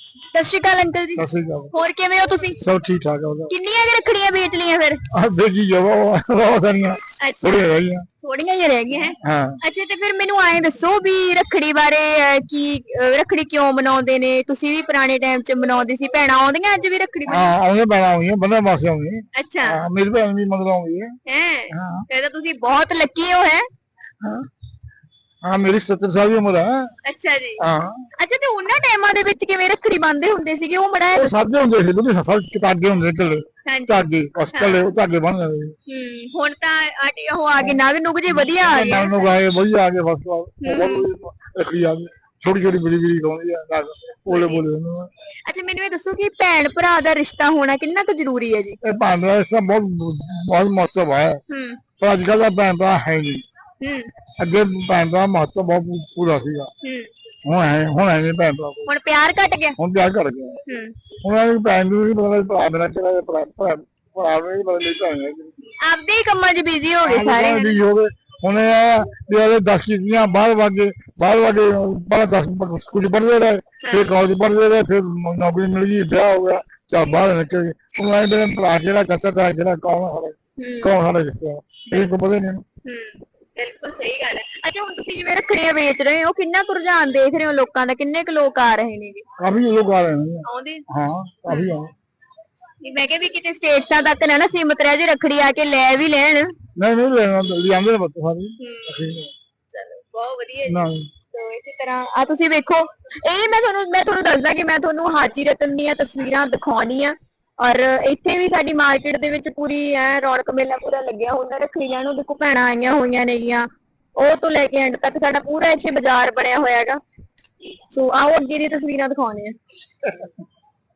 ਸਤਿ ਸ਼੍ਰੀ ਅਕਾਲ ਅੰਕਲ ਜੀ। ਸਤਿ ਸ੍ਰੀ ਅਕਾਲ। ਹੋਰ ਕਿਵੇਂ ਹੋ ਤੁਸੀਂ? ਸਭ ਠੀਕ ਠਾਕ ਹੈ ਉਹਦਾ ਕਿੰਨੀਆਂ ਕੁ ਰੱਖੜੀਆਂ ਵੇਚ ਲਈਆਂ ਫਿਰ? ਆ ਦੇਖੀ ਜਾਵਾ ਬਹੁਤ ਸਾਰੀਆਂ। ਅੱਛਾ। ਥੋੜੀਆਂ ਰਹਿ ਗਈਆਂ। ਥੋੜੀਆਂ ਹੀ ਰਹਿ ਗਈਆਂ ਹੈ? ਹਾਂ। ਅੱਛਾ ਤੇ ਫਿਰ ਮੈਨੂੰ ਆਏ ਦੱਸੋ ਵੀ ਰੱਖੜੀ ਬਾਰੇ ਅਹ, ਕੀ ਅਹ, ਰੱਖੜੀ ਕਿਉਂ ਮਨਾਉਂਦੇ ਨੇ? ਤੁਸੀਂ ਵੀ ਪੁਰਾਣੇ ਟਾਈਮ 'ਚ ਮਨਾਉਂਦੇ ਸੀ ਭੈਣਾਂ ਆਉਂਦੀਆਂ ਅੱਜ ਵੀ ਰੱਖੜੀ ਹਾਂ ਆਉਂਦੇ ਬਣਾ ਆਉਂਦੀਆਂ ਬੰਦਾ ਮਾਸੇ ਆਉਂਦੀ ਅੱਛਾ। ਹਾਂ ਮੇਰੀ ਭੈਣ ਵੀ ਮਗਰ ਆਉਂਦੀ ਹੈ। ਹੈ? ਹਾਂ। ਫਿਰ ਤਾਂ ਤੁਸੀਂ ਬਹੁਤ ਲੱਕੀ ਹੋ ਹੈ? ਹਾਂ। ਹਾਂ ਮੇਰੀ 70 ਸਾਲ ਦੀ ਉਮਰ ਹੈ ਅੱਛਾ ਜੀ। ਹਾਂ। ਅੱਛਾ ਤੇ ਉਹਨਾਂ ਟਾਈਮਾਂ ਦੇ ਵਿੱਚ ਕਿਵੇਂ ਰੱਖੜੀ ਬੰਨਦੇ ਹੁੰਦੇ ਸੀਗੇ? ਉਹ ਬੜਾ ਉਹ ਸਾਦੇ ਹੁੰਦੇ ਸੀ ਦੋਨੇ ਸੱਸਾਂ ਕਿਤਾਗੇ ਹੁੰਦੇ ਚੱਲੇ ਹਾਂਜੀ। ਧਾਗੇ ਬਸ ਚੱਲੇ ਉਹ ਧਾਗੇ ਬਣ ਜਾਂਦੇ ਸੀ। ਹੂੰ ਹੁਣ ਤਾਂ ਉਹ ਆ ਗਏ ਨਗ ਨੁਗ ਜੇ ਵਧੀਆ ਆ ਗਏ। ਨਾਲ ਨੂੰ ਗਾਏ ਵਧੀਆ ਆ ਗਏ ਫਸਟ ਕਲਾਸ ਰੱਖੀ ਆ ਗਈ। ਛੋਟੀ ਛੋਟੀ ਬੜੀ ਬੜੀ ਲਾਉਂਦੀ ਆ ਨਾਲ ਬੋਲੇ ਬੋਲੇ ਅੱਛਾ ਮੈਨੂੰ ਇਹ ਦੱਸੋ ਕਿ ਭੈਣ ਭਰਾ ਦਾ ਰਿਸ਼ਤਾ ਹੋਣਾ ਕਿੰਨਾ ਕੁ ਜ਼ਰੂਰੀ ਹੈ ਜੀ? ਇਹ ਇਸ ਦਾ ਬਹੁਤ ਬਹੁਤ ਮਹੱਤਵ ਹੈ। ਹੂੰ। ਪਰ ਅੱਜ ਕੱਲ੍ਹ ਦਾ ਭੈਣ ਭਰਾ ਹੈ ਨਹੀਂ। ਅੱਗੇ ਭੈਣ ਭਰਾ ਮਹੱਤਵ ਬਹੁਤ ਪੂਰਾ ਸੀਗਾ। ਹੂੰ। ਹੁਣ ਹੈ ਹੁਣ ਹੈ ਨਹੀਂ ਭੈਣ ਭਰਾ ਕੋਲ। ਹੁਣ ਪਿਆਰ ਘਟ ਗਿਆ? ਹੁਣ ਪਿਆਰ ਕਰ ਗਿਆ। ਹੂੰ। ਹੁਣ ਇਹ ਭੈਣ ਨੂੰ ਵੀ ਪਤਾ ਭਰਾ ਮੇਰਾ ਕਿਹੜਾ ਭਰਾ ਭਰਾ ਭਰਾ ਨੂੰ ਵੀ ਪਤਾ ਨਹੀਂ ਭੈਣ ਹੈ। ਆਪਦੇ ਹੀ ਕੰਮਾਂ 'ਚ ਬਿਜ਼ੀ ਹੋ ਗਏ ਸਾਰੇ ਜੀ ਹੋ ਗਏ। ਹੁਣ ਇਹ ਆ ਵੀ ਉਹਦੇ 10 ਕੀਤੀਆਂ ਬਾਹਰ ਵਾਗੇ ਬਾਹਰ ਵਾਗੇ ਪਹਿਲਾਂ 10 ਕੁਝ ਪੜ੍ਹਦੇ ਰਹੇ ਫਿਰ ਕਾਲਜ ਪੜ੍ਹਦੇ ਰਹੇ ਫਿਰ ਨੌਕਰੀ ਮਿਲ ਗਈ ਵਿਆਹ ਹੋ ਗਿਆ ਚਾ ਬਾਹਰ ਨਿਕਲ ਗਏ। ਇਹ ਮੇਰੇ ਭਰਾ ਜਿਹੜਾ ਕੱਚਾ ਦਾ ਜਿਹੜਾ ਕੌਣ ਹੈ ਹੂੰ। ਕੌਣ ਜਿੱਥੇ ਇਹ ਕੋ ਪਤਾ ਨਹੀਂ। ਹੂੰ। ਬਿਲਕੁਲ ਸਹੀ ਗੱਲ ਹੈ। ਅੱਛਾ ਹੁਣ ਤੁਸੀਂ ਜਿਵੇਂ ਰੱਖੜੀਆਂ ਵੇਚ ਰਹੇ ਹੋ ਕਿੰਨਾ ਕੁ ਰੁਝਾਨ ਦੇਖ ਰਹੇ ਹੋ ਲੋਕਾਂ ਦਾ? ਕਿੰਨੇ ਕੁ ਲੋਕ ਆ ਰਹੇ ਨੇਗੇ ਕਾਫੀ ਲੋਕ ਆ ਰਹੇ ਨੇ। ਆਉਂਦੇ? ਹਾਂ ਕਾਫੀ ਆ। ਨਹੀਂ, ਮੈਂ ਕਿਹਾ ਵੀ ਕਿਤੇ ਸਟੇਟਸਾਂ ਤੱਕ ਨਾ ਨਾ ਸੀਮਤ ਰਹਿ ਜੇ ਰੱਖੜੀ ਆ ਕੇ ਲੈ ਵੀ ਲੈਣ। ਨਹੀਂ ਨਹੀਂ ਲੈਣਾ ਲਿਆਂਦੇ ਨੇ ਬੱਤ ਸਾਰੇ। ਚਲੋ ਬਹੁਤ ਵਧੀਆ ਜੀ। ਨਾ ਤੋ ਇਸੇ ਤਰ੍ਹਾਂ ਆ ਤੁਸੀਂ ਵੇਖੋ ਇਹ ਮੈਂ ਤੁਹਾਨੂੰ ਮੈਂ ਤੁਹਾਨੂੰ ਦੱਸਦਾ ਕਿ ਮੈਂ ਤੁਹਾਨੂੰ ਹਾਜੀ ਰਤਨ ਦੀਆਂ ਤਸਵੀਰਾਂ ਦਿਖਾਉਣੀਆਂ ਔਰ ਇੱਥੇ ਵੀ ਸਾਡੀ ਮਾਰਕੀਟ ਦੇ ਵਿੱਚ ਪੂਰੀ ਐ ਰੌਣਕ ਮੇਲਾ ਪੂਰਾ ਲੱਗਿਆ ਹੁੰਦਾ ਰੱਖੜੀਆਂ ਨੂੰ ਦੇਖੋ ਭੈਣਾਂ ਆਈਆਂ ਹੋਈਆਂ ਨੇਗੀਆਂ ਉਹ ਤੋਂ ਲੈ ਕੇ ਐਂਡ ਤੱਕ ਸਾਡਾ ਪੂਰਾ ਇੱਥੇ ਬਾਜ਼ਾਰ ਬਣਿਆ ਹੋਇਆ ਹੈਗਾ। ਸੋ ਆਓ ਅੱਗੇ ਦੀ ਤਸਵੀਰਾਂ ਦਿਖਾਉਣੇ ਆ